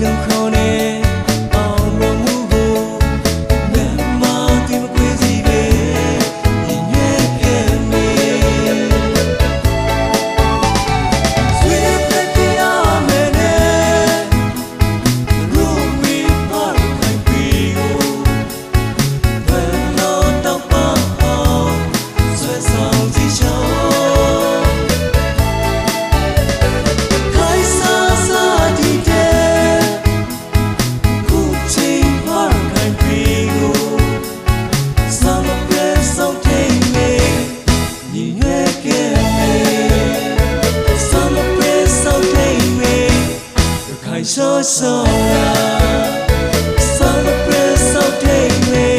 những my soul so Sun the press so take me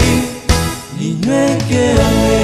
Ni nue que me